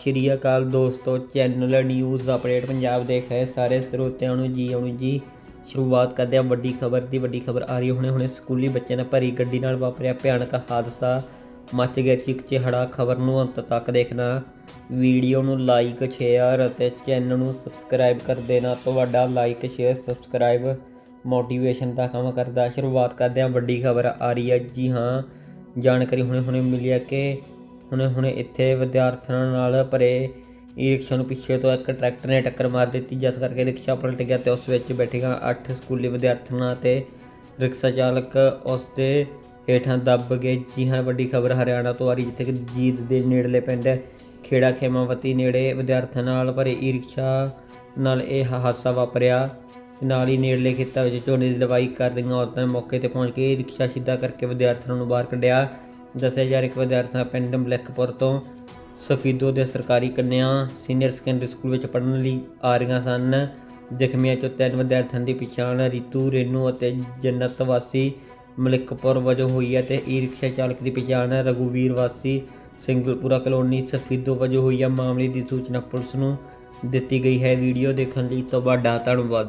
ਸ਼੍ਰੀ ਅਕਾਲ ਦੋਸਤੋ channel news update Punjab ਦੇਖ ਰਹੇ ਸਾਰੇ ਸਰੋਤਿਆਂ ਨੂੰ ਜੀ ਆਉਣ ਜੀ। ਸ਼ੁਰੂਆਤ ਕਰਦੇ ਹਾਂ ਵੱਡੀ ਖਬਰ ਦੀ, ਵੱਡੀ ਖਬਰ ਆ ਰਹੀ ਹੁਣੇ ਹੁਣੇ ਸਕੂਲੀ ਬੱਚਿਆਂ ਨਾਲ ਭਰੀ ਗੱਡੀ ਨਾਲ ਵਾਪਰਿਆ ਭਿਆਨਕ ਹਾਦਸਾ। ਮੱਚ ਗਿਆ ਚਿਕ ਚਿਹੜਾ, ਖਬਰ ਨੂੰ ਅੰਤ ਤੱਕ ਦੇਖਣਾ। ਵੀਡੀਓ ਨੂੰ ਲਾਈਕ ਸ਼ੇਅਰ ਅਤੇ ਚੈਨਲ ਨੂੰ ਸਬਸਕ੍ਰਾਈਬ ਕਰ ਦੇਣਾ। ਤੁਹਾਡਾ ਲਾਈਕ ਸ਼ੇਅਰ ਸਬਸਕ੍ਰਾਈਬ ਮੋਟੀਵੇਸ਼ਨ ਦਾ ਕੰਮ ਕਰਦਾ। ਸ਼ੁਰੂਆਤ ਕਰਦੇ ਹਾਂ ਵੱਡੀ ਖਬਰ ਆ ਰਹੀ ਹੈ। ਜੀ ਹਾਂ, ਜਾਣਕਾਰੀ ਹੁਣੇ ਹੁਣੇ ਮਿਲੀ ਹੈ ਕਿ ਹੁਣੇ ਹੁਣੇ ਇੱਥੇ ਵਿਦਿਆਰਥੀਆਂ ਨਾਲ ਭਰੇ ਈ ਰਿਕਸ਼ਾ ਨੂੰ ਪਿੱਛੇ ਤੋਂ ਇੱਕ ਟਰੈਕਟਰ ਨੇ ਟੱਕਰ ਮਾਰ ਦਿੱਤੀ, ਜਿਸ ਕਰਕੇ ਰਿਕਸ਼ਾ ਪਲਟ ਗਿਆ ਤੇ ਉਸ ਵਿੱਚ ਬੈਠੀਆਂ 8 ਸਕੂਲੀ ਵਿਦਿਆਰਥਣਾਂ ਤੇ ਰਿਕਸ਼ਾ ਚਾਲਕ ਉਸ ਦੇ ਹੇਠਾਂ ਦੱਬ ਗਏ। ਜੀ ਹਾਂ, ਵੱਡੀ ਖਬਰ ਹਰਿਆਣਾ ਤੋਂ ਆ ਰਹੀ, ਜਿੱਥੇ ਕਿ ਜੀਤ ਦੇ ਨੇੜਲੇ ਪਿੰਡ ਖੇੜਾ ਖੇਮਾਵਤੀ ਨੇੜੇ ਵਿਦਿਆਰਥੀਆਂ ਨਾਲ ਭਰੇ ਈ ਰਿਕਸ਼ਾ ਨਾਲ ਇਹ ਹਾਦਸਾ ਵਾਪਰਿਆ। ਨਾਲ ਹੀ ਨੇੜਲੇ ਖੇਤਾਂ ਵਿੱਚ ਝੋਨੇ ਦੀ ਲਵਾਈ ਕਰ ਰਹੀਆਂ ਔਰਤਾਂ ਨੇ ਮੌਕੇ ਤੇ ਪਹੁੰਚ ਕੇ ਰਿਕਸ਼ਾ ਸਿੱਧਾ ਕਰਕੇ ਵਿਦਿਆਰਥੀਆਂ ਨੂੰ ਬਾਹਰ ਕੱਢਿਆ। ਦੱਸਿਆ ਜਾ ਰਿਹਾ ਕਿ ਵਿਦਿਆਰਥੀਆਂ ਪਿੰਡ ਮਲਕਪੁਰ ਤੋਂ ਸਫੀਦੋ ਦੇ ਸਰਕਾਰੀ ਕੰਨਿਆ ਸੀਨੀਅਰ ਸੈਕੰਡਰੀ ਸਕੂਲ ਵਿੱਚ ਪੜ੍ਹਨ ਲਈ ਆ ਰਹੀਆਂ ਸਨ। ਜ਼ਖਮੀਆਂ ਚੋਂ ਤਿੰਨ ਵਿਦਿਆਰਥੀਆਂ ਦੀ ਪਛਾਣ ਰੀਤੂ, ਰੇਨੂ ਅਤੇ ਜੰਨਤ ਵਾਸੀ ਮਲਿਕਪੁਰ ਵਜੋਂ ਹੋਈ ਹੈ ਤੇ ਈ ਰਿਕਸ਼ਾ ਚਾਲਕ ਦੀ ਪਛਾਣ ਰਘੁਵੀਰ ਵਾਸੀ ਸਿੰਗਲਪੁਰਾ ਕਲੋਨੀ ਸਫੀਦੋ ਵਜੋਂ ਹੋਈ ਹੈ। ਮਾਮਲੇ ਦੀ ਸੂਚਨਾ ਪੁਲਿਸ ਨੂੰ ਦਿੱਤੀ ਗਈ ਹੈ। ਵੀਡੀਓ ਦੇਖਣ ਲਈ ਤੁਹਾਡਾ ਧੰਨਵਾਦ।